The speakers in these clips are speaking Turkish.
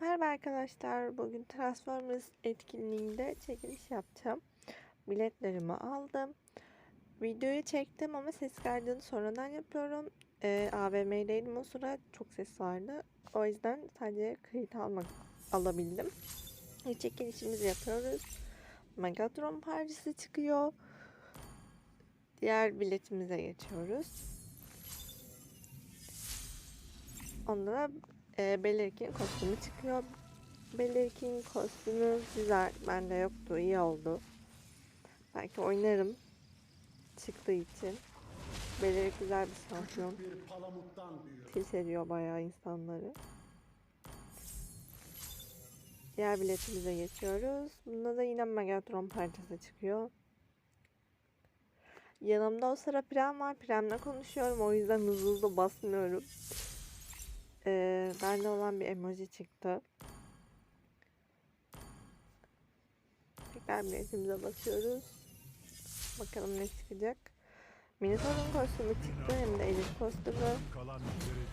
Merhaba arkadaşlar. Bugün Transformers etkinliğinde çekiliş yapacağım. Biletlerimi aldım. Videoyu çektim ama ses kaydını sonradan yapıyorum. Ee, AVM'deydim o sıra çok ses vardı. O yüzden sadece kayıt almak alabildim. E, çekilişimizi yapıyoruz. Megatron partisi çıkıyor. Diğer biletimize geçiyoruz. Onda da e, Belirkin kostümü çıkıyor. Belirkin kostümü güzel. Bende yoktu. iyi oldu. Belki oynarım. Çıktığı için. Belirik güzel bir şampiyon. Tilt ediyor bayağı insanları. Diğer biletimize geçiyoruz. Bunda da yine Megatron parçası çıkıyor. Yanımda o sıra Prem var. Prem'le konuşuyorum. O yüzden hızlı hızlı basmıyorum. Ee, bende olan bir emoji çıktı. Tekrar biletimize basıyoruz. Bakalım ne çıkacak. Minotaur'un kostümü çıktı hem de Elif kostümü.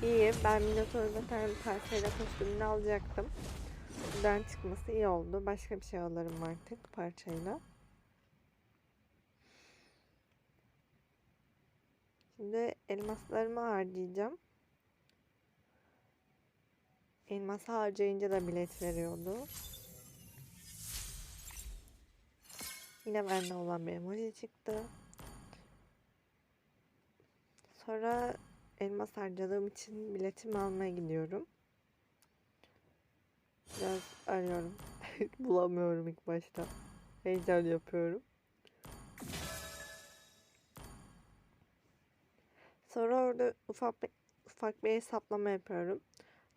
İyi. Ben Minotaur'un zaten parçayla kostümünü alacaktım. Buradan çıkması iyi oldu. Başka bir şey alırım artık parçayla. Şimdi elmaslarımı harcayacağım. Elması harcayınca da bilet veriyordu. Yine bende olan bir emoji çıktı. Sonra elmas harcadığım için biletimi almaya gidiyorum. Biraz arıyorum. Bulamıyorum ilk başta. Heyecan yapıyorum. Sonra orada ufak bir, ufak bir hesaplama yapıyorum.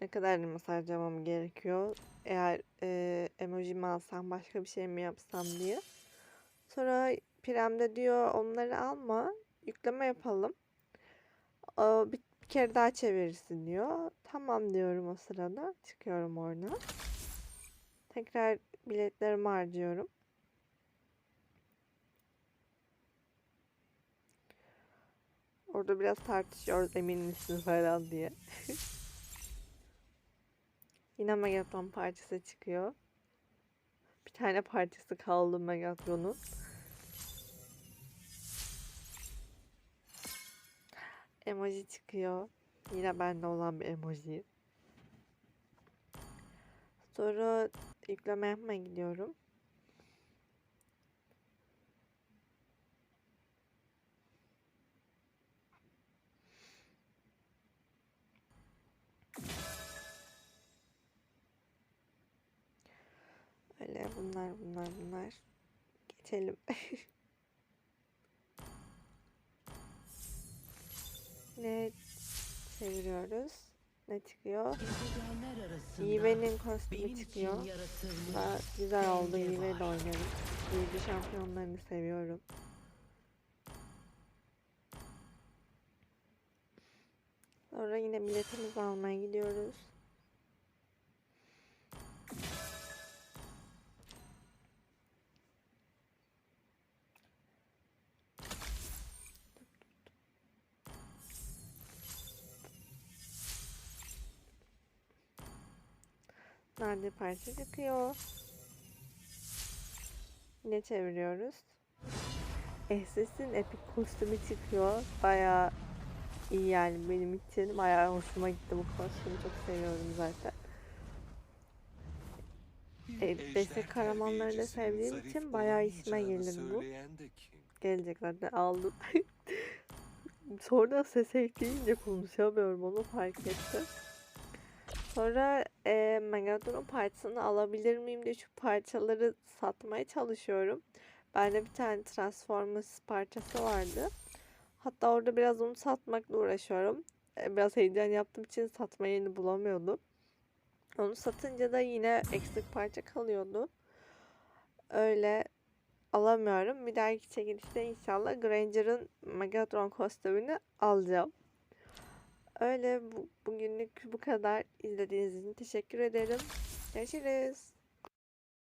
Ne kadar elmas harcamam gerekiyor. Eğer e, emojimi alsam başka bir şey mi yapsam diye. Sonra Prem'de diyor onları alma. Yükleme yapalım. O, bir, kere daha çevirirsin diyor. Tamam diyorum o sırada. Çıkıyorum oradan. Tekrar biletlerimi harcıyorum. Orada biraz tartışıyoruz emin misin falan diye. Yine Megatron parçası çıkıyor. Bir tane parçası kaldı Megatron'un. Emoji çıkıyor. Yine bende olan bir emoji. Sonra yükleme yapmaya gidiyorum. Öyle bunlar bunlar bunlar. Geçelim. ne çeviriyoruz? Ne çıkıyor? Yive'nin kostümü çıkıyor. Daha güzel oldu. Yive de var. oynarım. Yive şampiyonlarını seviyorum. Sonra yine biletimizi almaya gidiyoruz. Nerede parça çıkıyor. Yine çeviriyoruz. Ehses'in epik kostümü çıkıyor. Bayağı iyi yani benim için. Bayağı hoşuma gitti bu kostümü. Çok seviyorum zaten. E, destek kahramanları da sevdiğim için bayağı işime gelir bu. Gelecek zaten aldım. Sonra ses ekleyince konuşamıyorum onu fark ettim. Sonra e, Megatron'un parçasını alabilir miyim diye şu parçaları satmaya çalışıyorum. Bende bir tane Transformers parçası vardı. Hatta orada biraz onu satmakla uğraşıyorum. E, biraz heyecan yaptığım için satma yerini bulamıyordum. Onu satınca da yine eksik parça kalıyordu. Öyle alamıyorum. Bir dahaki çekilişte inşallah Granger'ın Megatron kostümünü alacağım. Öyle bu, bugünlük bu kadar. İzlediğiniz için teşekkür ederim. Görüşürüz.